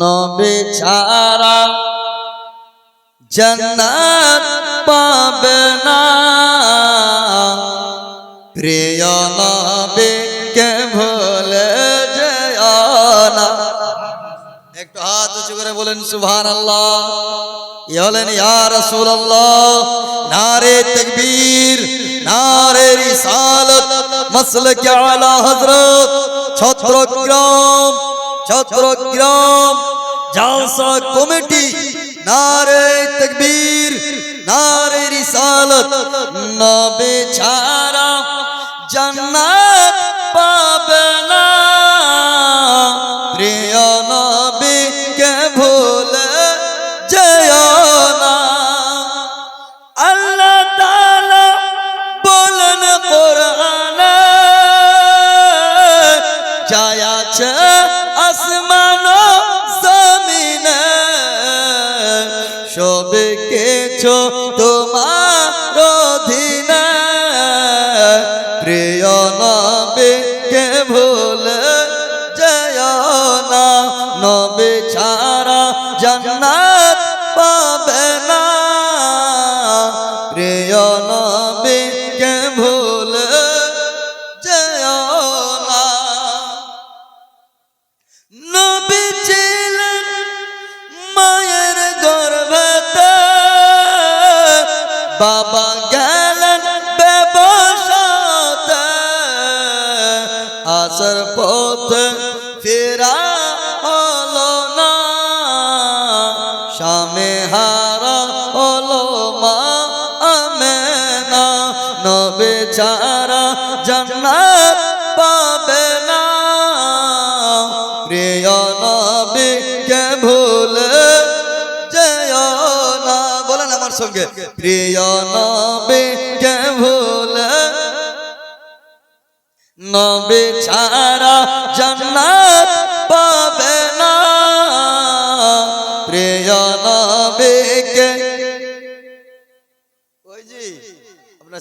নবে ছাড়া জন্নত পাবে না। প্রিয় নবে কে ভুলে না। একটু হাত উঁচু করে বলেন সুভান আল্লাহ হলেন ইয়া রাসূলুল্লাহ, নারে তাকবীর, নারে রিসালাত, মাসলাক আলা হযরত, ছত্রগ্রাম ছত্রগ্রাম জালসা কমিটি নারে তকবীর নারে রিসালত নবে ছাড়া জান্নাত সবে কিছু তোমার অধীনে। প্রিয় নবীকে ভুলে যায় না। নবে ছাড়া জান্নাত বাবা গেলেন ব্যবসাতে। আসার পথে ফেরা হলো না। স্বামী হারা হলো মা আমেনা। নবে ছাড়া জান্নাত পাবে না। প্রিয় নবীকে ভুলে প্রিয় নবীকে ভুলে? নবী ছাড়া জান্নাত পাবে না। প্রিয় নবীকে ওই জি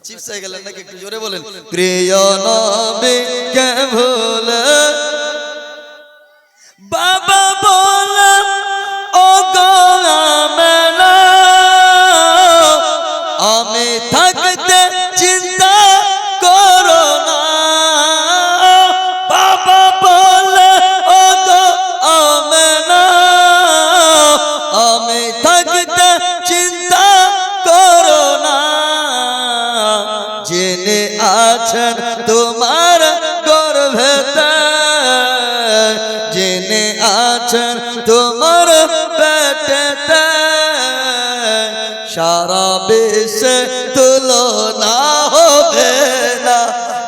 চিপস হয়ে গেলেন নাকি? একটু জোরে বলেন। নবীকে ভুলে? বাবা আছেন তোমার পেটেতে। সারা বিশ্বে তুলনা হবে না,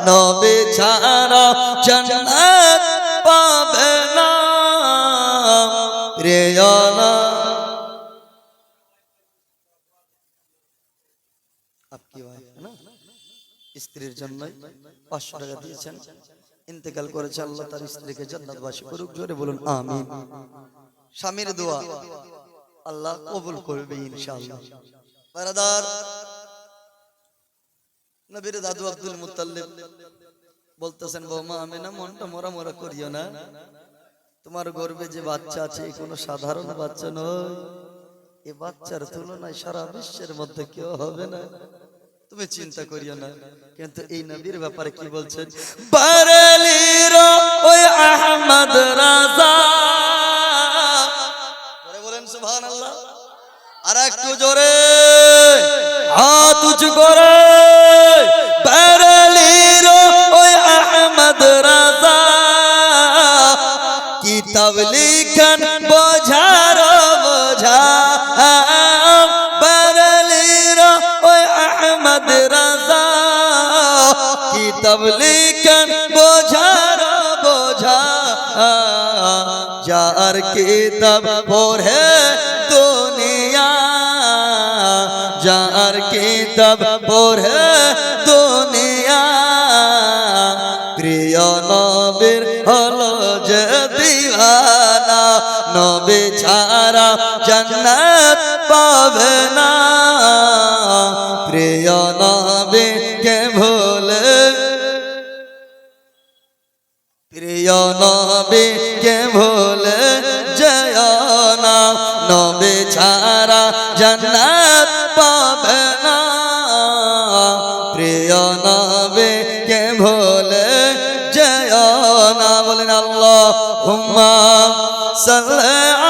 নবে ছাড়া জান্নাত পাবে না। প্রিয়না আপকি ভাই না স্ত্রীর জন্য পাঁচশো টাকা দিয়েছেন। ইন্তেকাল করেছে আল্লাহ, তার স্ত্রীকে জান্নাতবাসী করুক, জোরে বলুন, আমিন। স্বামীর দোয়া আল্লাহ কবুল করবে, ইনশাআল্লাহ। বারাদার, নবীর দাদু আব্দুল মুত্তাল্লিব বলতেছেন, বৌমা, আমি না মনটা মোরা মোরা করিও না। তোমার গর্বে যে বাচ্চা আছে কোনো সাধারণ বাচ্চা নয়। এ বাচ্চার তুলনায় সারা বিশ্বের মধ্যে কেউ হবে না। তুমি চিন্তা করিও না। কিন্তু এই নবীর ব্যাপারে কি বলছেন? বারেলির ওই আহমদ রাজা। জোরে বলেন সুবহানাল্লাহ। আর একটু জোরে। হাত উঁচু করে। কিতাব লিখন বোঝার, বোঝা। যার কিতাব পড়ে দুনিয়া, যার কিতাব পড়ে দুনিয়া। প্রিয় নবীর হলো যে দিওয়ানা, নবী ছাড়া জান্নাত পাবে না। প্রিয় নবীকে নবী, কে ভোলে জয় না? নবী ছাড়া জন্নত পাবে না। প্রিয় নবীকে ভোলে জয় না? বলেন আল্লাহ হুম্মা সাল্লাল্লাহু